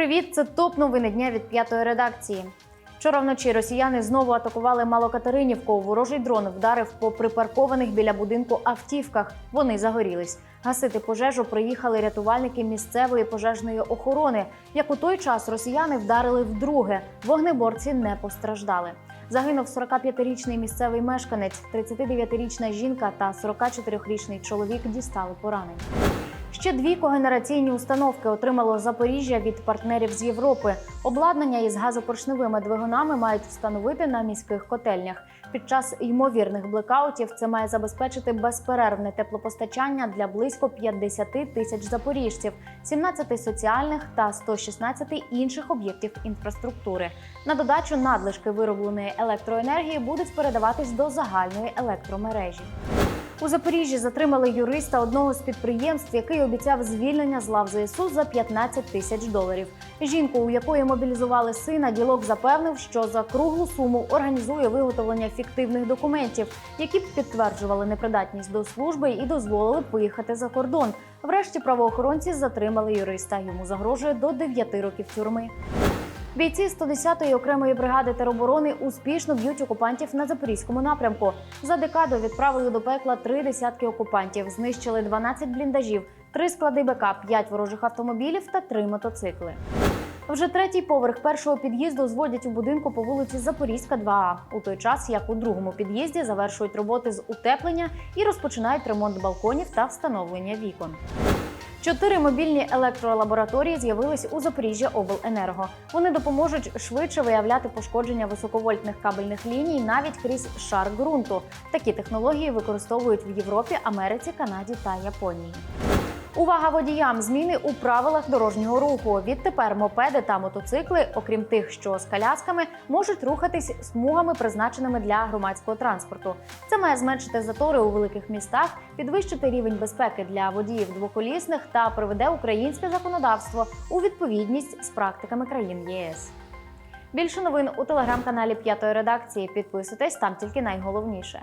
Привіт, це топ новини дня від п'ятої редакції. Вчора вночі росіяни знову атакували Малокатеринівку. Ворожий дрон вдарив по припаркованих біля будинку автівках. Вони загорілись. Гасити пожежу приїхали рятувальники місцевої пожежної охорони. Як у той час росіяни вдарили вдруге. Вогнеборці не постраждали. Загинув 45-річний місцевий мешканець, 39-річна жінка та 44-річний чоловік дістали поранень. Ще дві когенераційні установки отримало Запоріжжя від партнерів з Європи. Обладнання із газопоршневими двигунами мають встановити на міських котельнях. Під час ймовірних блекаутів це має забезпечити безперервне теплопостачання для близько 50 тисяч запоріжців, 17 соціальних та 116 інших об'єктів інфраструктури. На додачу надлишки виробленої електроенергії будуть передаватись до загальної електромережі. У Запоріжжі затримали юриста одного з підприємств, який обіцяв звільнення з лав ЗСУ за 15 тисяч доларів. Жінку, у якої мобілізували сина, ділок запевнив, що за круглу суму організує виготовлення фіктивних документів, які б підтверджували непридатність до служби і дозволили поїхати за кордон. Врешті правоохоронці затримали юриста. Йому загрожує до 9 років тюрми. Бійці 110-ї окремої бригади тероборони успішно б'ють окупантів на запорізькому напрямку. За декаду відправили до пекла три десятки окупантів, знищили 12 бліндажів, три склади БК, 5 ворожих автомобілів та три мотоцикли. Вже третій поверх першого під'їзду зводять у будинку по вулиці Запорізька, 2А. У той час, як у другому під'їзді завершують роботи з утеплення і розпочинають ремонт балконів та встановлення вікон. Чотири мобільні електролабораторії з'явились у Запоріжжя Обленерго. Вони допоможуть швидше виявляти пошкодження високовольтних кабельних ліній навіть крізь шар ґрунту. Такі технології використовують в Європі, Америці, Канаді та Японії. Увага водіям! Зміни у правилах дорожнього руху. Відтепер мопеди та мотоцикли, окрім тих, що з колясками, можуть рухатись смугами, призначеними для громадського транспорту. Це має зменшити затори у великих містах, підвищити рівень безпеки для водіїв двоколісних та приведе українське законодавство у відповідність з практиками країн ЄС. Більше новин у телеграм-каналі П'ятої редакції. Підписуйтесь там тільки найголовніше.